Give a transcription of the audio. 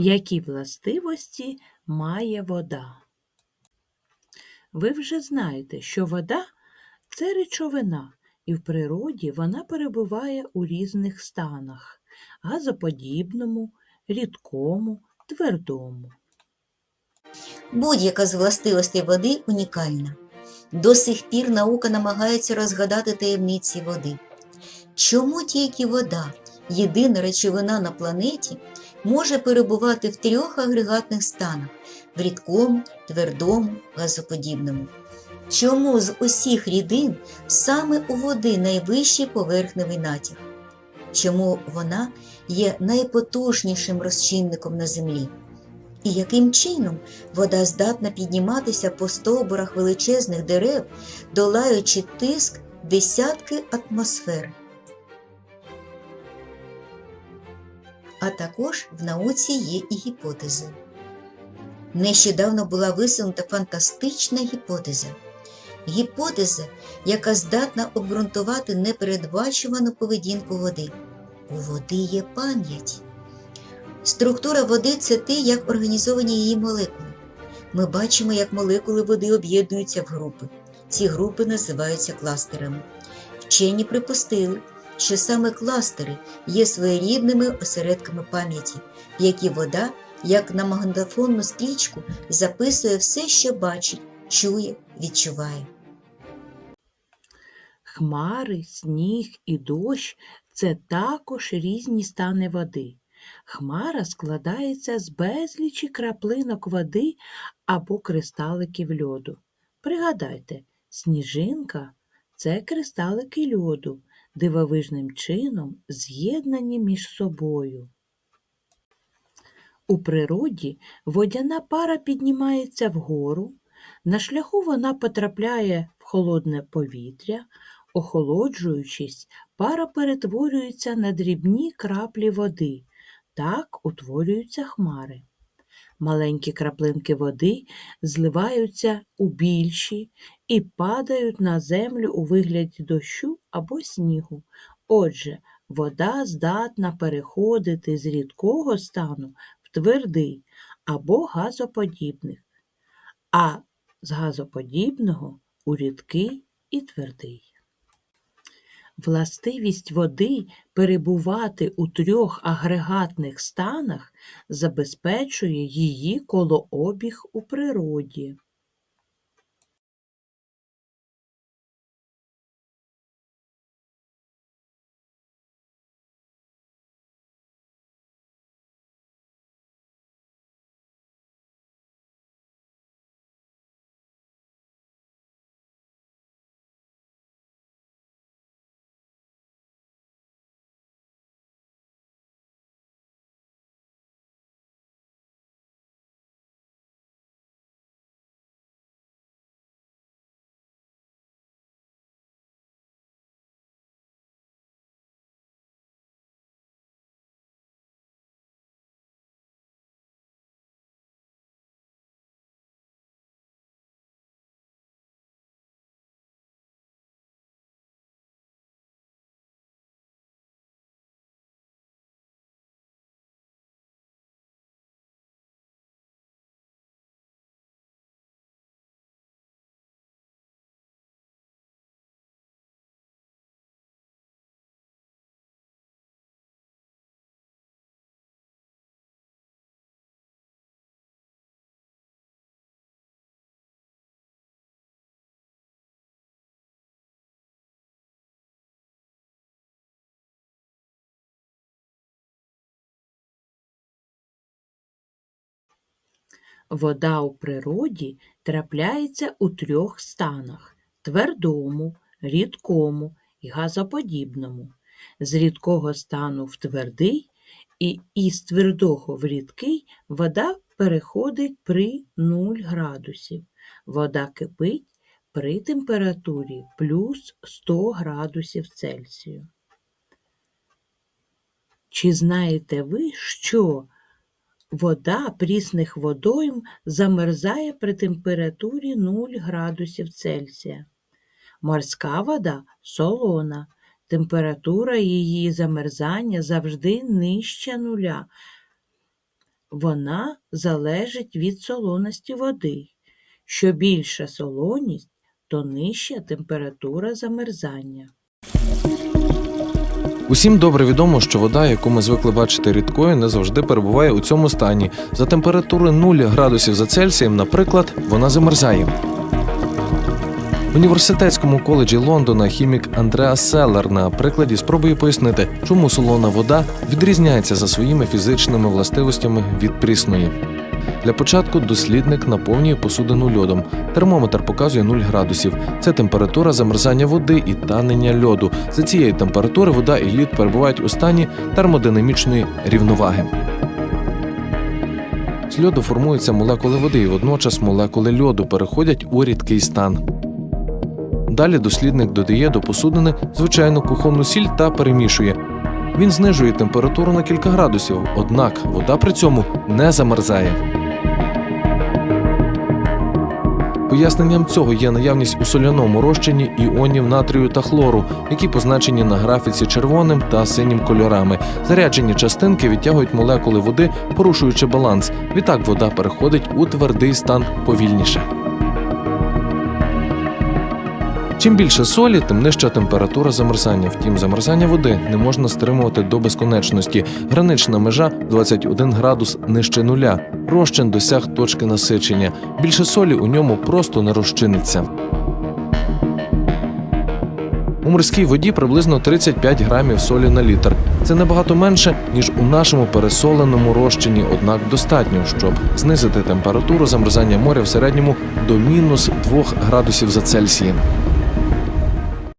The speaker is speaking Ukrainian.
Які властивості має вода? Ви вже знаєте, що вода це речовина, і в природі вона перебуває у різних станах газоподібному, рідкому, твердому. Будь-яка з властивостей води унікальна. До сих пір наука намагається розгадати таємниці води. Чому тільки вода, єдина речовина на планеті, може перебувати в трьох агрегатних станах в рідкому, твердому, газоподібному? Чому з усіх рідин саме у води найвищий поверхневий натяг? Чому вона є найпотужнішим розчинником на землі? І яким чином вода здатна підніматися по стовбурах величезних дерев, долаючи тиск десятки атмосфер? А також в науці є і гіпотези. Нещодавно була висунута фантастична гіпотеза. Гіпотеза, яка здатна обґрунтувати непередбачувану поведінку води. У води є пам'ять. Структура води це те, як організовані її молекули. Ми бачимо, як молекули води об'єднуються в групи. Ці групи називаються кластерами. Вчені припустили, що саме кластери є своєрідними осередками пам'яті, в які вода, як на магнітофонну стрічку, записує все, що бачить, чує, відчуває. Хмари, сніг і дощ це також різні стани води. Хмара складається з безлічі краплинок води або кристаликів льоду. Пригадайте, сніжинка це кристалики льоду, дивовижним чином з'єднані між собою. У природі водяна пара піднімається вгору, на шляху вона потрапляє в холодне повітря, охолоджуючись, пара перетворюється на дрібні краплі води. Так утворюються хмари. Маленькі краплинки води зливаються у більші і падають на землю у вигляді дощу або снігу. Отже, вода здатна переходити з рідкого стану в твердий або газоподібних, а з газоподібного у рідкий і твердий. Властивість води перебувати у трьох агрегатних станах забезпечує її колообіг у природі. Вода у природі трапляється у трьох станах твердому, рідкому і газоподібному. З рідкого стану в твердий і із твердого в рідкий вода переходить при 0 градусів. Вода кипить при температурі плюс 100 градусів Цельсію. Чи знаєте ви, що Вода прісних водойм замерзає при температурі 0 градусів Цельсія. Морська вода солона. Температура її замерзання завжди нижча нуля. Вона залежить від солоності води. Що більша солоність, то нижча температура замерзання. Усім добре відомо, що вода, яку ми звикли бачити рідкою, не завжди перебуває у цьому стані. За температури 0 градусів за Цельсієм, наприклад, вона замерзає. В університетському коледжі Лондона хімік Андреа Селлер на прикладі спробує пояснити, чому солона вода відрізняється за своїми фізичними властивостями від прісної. Для початку дослідник наповнює посудину льодом. Термометр показує 0 градусів. Це температура замерзання води і танення льоду. За цієї температури вода і лід перебувають у стані термодинамічної рівноваги. З льоду формуються молекули води, і водночас молекули льоду переходять у рідкий стан. Далі дослідник додає до посудини звичайну кухонну сіль та перемішує. Він знижує температуру на кілька градусів, однак вода при цьому не замерзає. Поясненням цього є наявність у соляному розчині іонів натрію та хлору, які позначені на графіці червоним та синім кольорами. Заряджені частинки відтягують молекули води, порушуючи баланс. Відтак вода переходить у твердий стан повільніше. Чим більше солі, тим нижча температура замерзання. Втім, замерзання води не можна стримувати до безконечності. Гранична межа 21 градус нижче нуля. Розчин досяг точки насичення. Більше солі у ньому просто не розчиниться. У морській воді приблизно 35 грамів солі на літр. Це набагато менше, ніж у нашому пересоленому розчині, однак достатньо, щоб знизити температуру замерзання моря в середньому до мінус 2 градусів за Цельсієм.